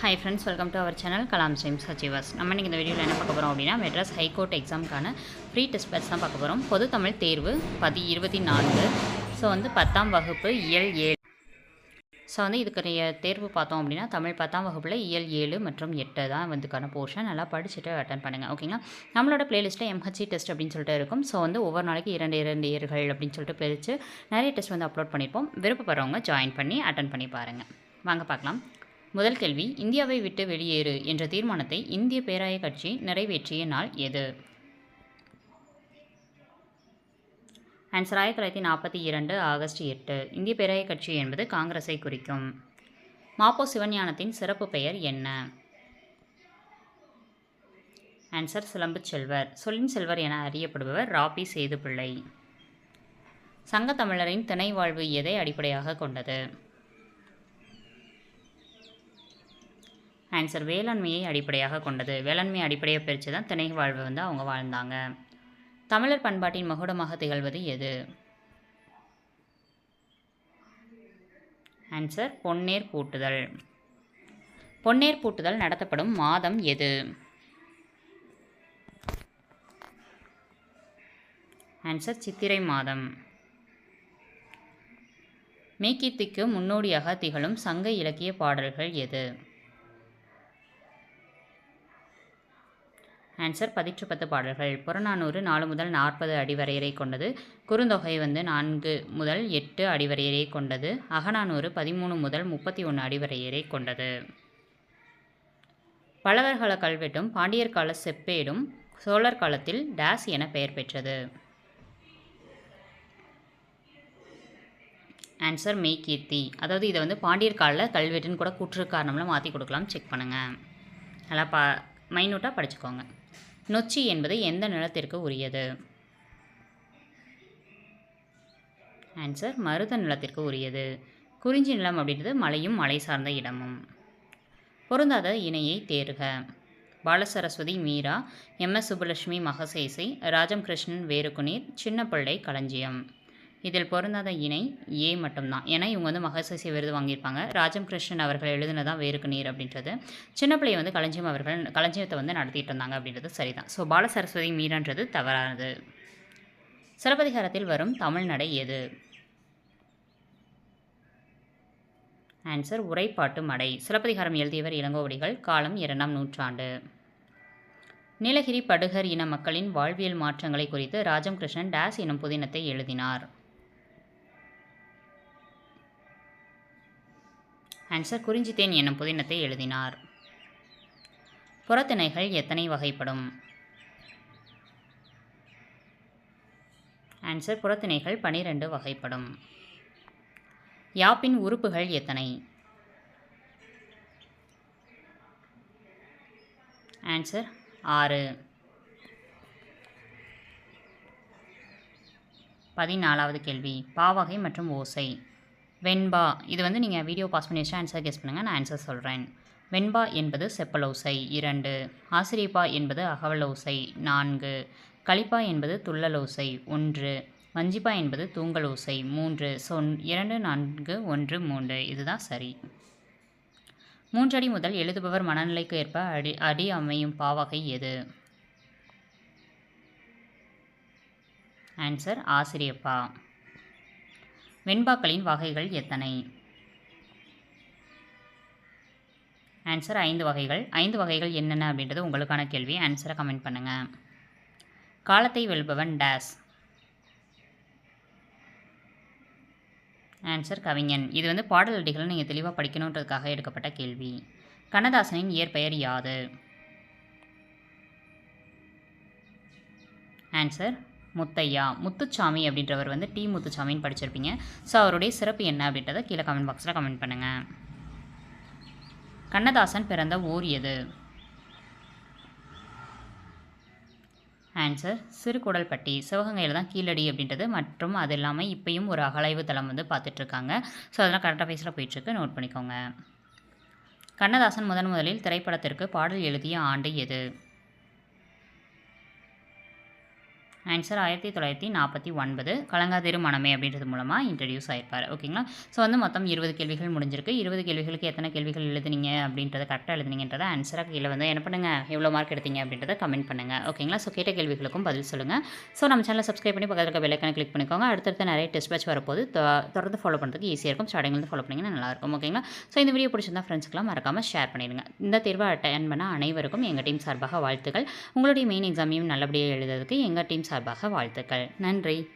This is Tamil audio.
Hi friends welcome to our channel Kalam stream சச்சிவாஸ் நம்ம இன்றைக்கி இந்த வீடியோவில் என்ன பார்க்க போகிறோம் அப்படின்னா மெட்ராஸ் ஹைகோர்ட் எக்ஸாமுக்கான ஃப்ரீ டெஸ்ட் பேட்ச் தான் பார்க்க போகிறோம் பொது தமிழ் தேர்வு பதி இருபத்தி நான்கு. ஸோ வந்து பத்தாம் வகுப்பு இயல் ஏழு. ஸோ வந்து இதுக்குரிய தேர்வு பார்த்தோம் அப்படின்னா தமிழ் பத்தாம் வகுப்பில் இயல் ஏழு மற்றும் எட்டு தான் வந்துக்கான போர்ஷன் நல்லா படிச்சுட்டு அட்டன் பண்ணுங்கள் ஓகேங்களா நம்மளோட பிளேலிஸ்ட்டில் எம்ஹெச்சி டெஸ்ட் அப்படின்னு சொல்லிட்டு இருக்கும். ஸோ வந்து ஒவ்வொரு நாளைக்கு இரண்டு இரண்டு இயர்கள் அப்படின்னு சொல்லிட்டு பிரித்து நிறைய டெஸ்ட் வந்து அப்லோட் பண்ணியிருப்போம் விருப்பப்படுறவங்க ஜாயின் பண்ணி அட்டன் பண்ணி பாருங்கள் வாங்க பார்க்கலாம். முதல் கேள்வி இந்தியாவை விட்டு வெளியேறு என்ற தீர்மானத்தை இந்திய பேராய கட்சி நிறைவேற்றிய நாள் எது? ஆன்சர் ஆயிரத்தி தொள்ளாயிரத்தி நாற்பத்தி இரண்டு ஆகஸ்ட் எட்டு. இந்திய பேராய கட்சி என்பது காங்கிரஸை குறிக்கும். மாப்போ சிவஞானத்தின் சிறப்பு பெயர் என்ன? ஆன்சர் சிலம்பு செல்வர். சொல்லின் செல்வர் என அறியப்படுபவர் ராபி சேதுப்பிள்ளை. சங்கத்தமிழரின் திணை வாழ்வு எதை அடிப்படையாக கொண்டது? ஆன்சர் வேளாண்மையை அடிப்படையாக கொண்டது. வேளாண்மையை அடிப்படையாக பிரித்து தான் திணை வாழ்வு வந்து அவங்க வாழ்ந்தாங்க. தமிழர் பண்பாட்டின் மகுடமாக திகழ்வது எது? ஆன்சர் பொன்னேர் பூட்டுதல். பொன்னேர் பூட்டுதல் நடத்தப்படும் மாதம் எது? ஆன்சர் சித்திரை மாதம். மேக்கித்திக்கு முன்னோடியாக திகழும் சங்க இலக்கிய பாடல்கள் எது? ஆன்சர் பதிற்று பத்து பாடல்கள். புறநானூறு நாலு முதல் நாற்பது அடிவரையறை கொண்டது. குறுந்தொகை வந்து நான்கு முதல் எட்டு அடிவரையறை கொண்டது. அகநானூறு பதிமூணு முதல் முப்பத்தி ஒன்று அடிவரையறை கொண்டது. பல்லவர் கல்வெட்டும் பாண்டியர் கால செப்பேடும் சோழர் காலத்தில் டேஸ் என பெயர் பெற்றது. ஆன்சர் மெய் கீர்த்தி. அதாவது இதை வந்து பாண்டியர் காலில் கல்வெட்டுன்னு கூட கூற்று காரணம்லாம் மாற்றி கொடுக்கலாம். செக் பண்ணுங்கள் நல்லா பா மைனூட்டாக படிச்சுக்கோங்க. நொச்சி என்பது எந்த நிலத்திற்கு உரியது? ஆன்சர் மருத நிலத்திற்கு உரியது. குறிஞ்சி நிலம் அப்படின்றது மலையும் மலை சார்ந்த இடமும். பொருந்தாத இணையை தேர்க. Balasaraswati Meera M. S. Subbulakshmi Magsaysay Rajam Krishnan வேறுகுனீர் Chinnapillai களஞ்சியம். இதில் பொருந்தாத இணை ஏ மட்டும்தான். ஏன்னா இவங்க வந்து மகசேசி விருது வாங்கியிருப்பாங்க. ராஜம் கிருஷ்ணன் அவர்கள் எழுதினதான் வேருக்கு நீர் அப்படின்றது. சின்ன பிள்ளையை வந்து களஞ்சியம் அவர்கள் களஞ்சியத்தை வந்து நடத்திட்டு இருந்தாங்க அப்படின்றது சரிதான். ஸோ பால சரஸ்வதி மீரான்றது தவறானது. சிலப்பதிகாரத்தில் வரும் தமிழ்நடை எது? ஆன்சர் உரைப்பாட்டு மடை. சிலப்பதிகாரம் எழுதியவர் இளங்கோவடிகள். காலம் இரண்டாம் நூற்றாண்டு. நீலகிரி படுகர் இன மக்களின் வாழ்வியல் மாற்றங்களை குறித்து ராஜம் கிருஷ்ணன் டேஸ் எனும் புதினத்தை எழுதினார். ஆன்சர் குறிஞ்சித்தேன் என்னும் புதினத்தை எழுதினார். புறத்திணைகள் எத்தனை வகைப்படும்? ஆன்சர் புறத்திணைகள் பனிரெண்டு வகைப்படும். யாப்பின் உறுப்புகள் எத்தனை? ஆன்சர் ஆறு. பதினாலாவது கேள்வி. பாவகை மற்றும் ஓசை. வெண்பா. இது வந்து நீங்கள் வீடியோ பாஸ் பண்ணி வச்சா ஆன்சர் கெஸ் பண்ணுங்கள் நான் ஆன்சர் சொல்கிறேன் வெண்பா என்பது செப்பலோசை. இரண்டு. ஆசிரியப்பா என்பது அகவலோசை. நான்கு. களிப்பா என்பது துள்ளலோசை. ஒன்று. வஞ்சிப்பா என்பது தூங்கலோசை. மூன்று. சொன் இரண்டு நான்கு ஒன்று மூன்று. இதுதான் சரி. மூன்றடி முதல் எழுதுபவர் மனநிலைக்கு ஏற்ப அடி அடி அமையும் பாவகை எது? ஆன்சர் ஆசிரியப்பா. வெண்பாக்களின் வகைகள் எத்தனை? ஆன்சர் ஐந்து வகைகள். ஐந்து வகைகள் என்னென்ன அப்படின்றது உங்களுக்கான கேள்வி. ஆன்சரை கமெண்ட் பண்ணுங்கள் காலத்தை வெல்பவன் டேஸ். ஆன்சர் கவிஞன். இது வந்து பாடல் அடிகளை நீங்கள் தெளிவாக படிக்கணுன்றதுக்காக எடுக்கப்பட்ட கேள்வி. கண்ணதாசனின் இயற்பெயர் யாது? ஆன்சர் முத்தையா முத்துச்சாமி அப்படின்றவர் வந்து டி. முத்துச்சாமின்னு படிச்சிருப்பீங்க. ஸோ அவருடைய சிறப்பு என்ன அப்படின்றத கீழே கமெண்ட் பாக்ஸில் கமெண்ட் பண்ணுங்கள் கண்ணதாசன் பிறந்த ஊர் எது? ஆன்சர் சிறுகுடல்பட்டி சிவகங்கையில் தான் கீழடி அப்படின்றது. மற்றும் அது இல்லாமல் இப்பயும் ஒரு அகலாய்வு தளம் வந்து பார்த்துட்ருக்காங்க ஸோ அதெல்லாம் கரெக்டாக பேஸில் போயிட்டுருக்கு. நோட் பண்ணிக்கோங்க. கண்ணதாசன் முதன் முதலில் திரைப்படத்திற்கு பாடல் எழுதிய ஆண்டு எது? ஆன்சர் ஆயிரத்தி தொள்ளாயிரத்தி நாற்பத்தி ஒன்பது. கலங்காதிரு மனமே அப்படின்றது மூலமாக இன்ட்ரடியூஸ் ஆயிருப்பார். ஓகேங்களா ஸோ வந்து மொத்தம் இருபது கேள்விகள் முடிஞ்சிருக்கு. இருபது கேள்விகளுக்கு எத்தனை கேள்விகள் எழுதுனீங்க அப்படின்றத கரெக்டாக எழுதுனீங்கன்றத ஆன்சராக கீழே வந்து என்ன பண்ணுங்கள் எவ்வளோ மார்க் எடுத்தீங்க அப்படின்றத கமெண்ட் பண்ணுங்கள் ஓகேங்களா ஸோ கேட்ட கேள்விகளுக்கும் பதில் சொல்லுங்கள் ஸோ நம்ம சேனலை சப்ஸ்கிரைப் பண்ணி பக்கத்தில் இருக்க பெல்லைக்கான கிளிக் பண்ணிக்கோங்க. அடுத்தடுத்த நிறைய டெஸ்ட் பேட்ச் வரப்போது தொடர்ந்து ஃபாலோ பண்ணுறதுக்கு ஈஸியாக இருக்கும். ஸ்டார்டிங்லேருந்து ஃபாலோ பண்ணிங்கன்னா நல்லாயிருக்கும் ஓகேங்களா ஸோ இந்த வீடியோ பிடிச்சிருந்தா ஃப்ரெண்ட்ஸ்க்குலாம் மறக்காமல் ஷேர் பண்ணிடுங்க. இந்த தேர்வை அட்டன் பண்ண அனைவருக்கும் எங்கள் டீம் சார்பாக வாழ்த்துக்கள். உங்களுடைய மெயின் எக்ஸாமையும் நல்லபடியாக எழுதுறதுக்கு எங்கள் டீம் சார்பாக வாழ்த்துக்கள். நன்றி.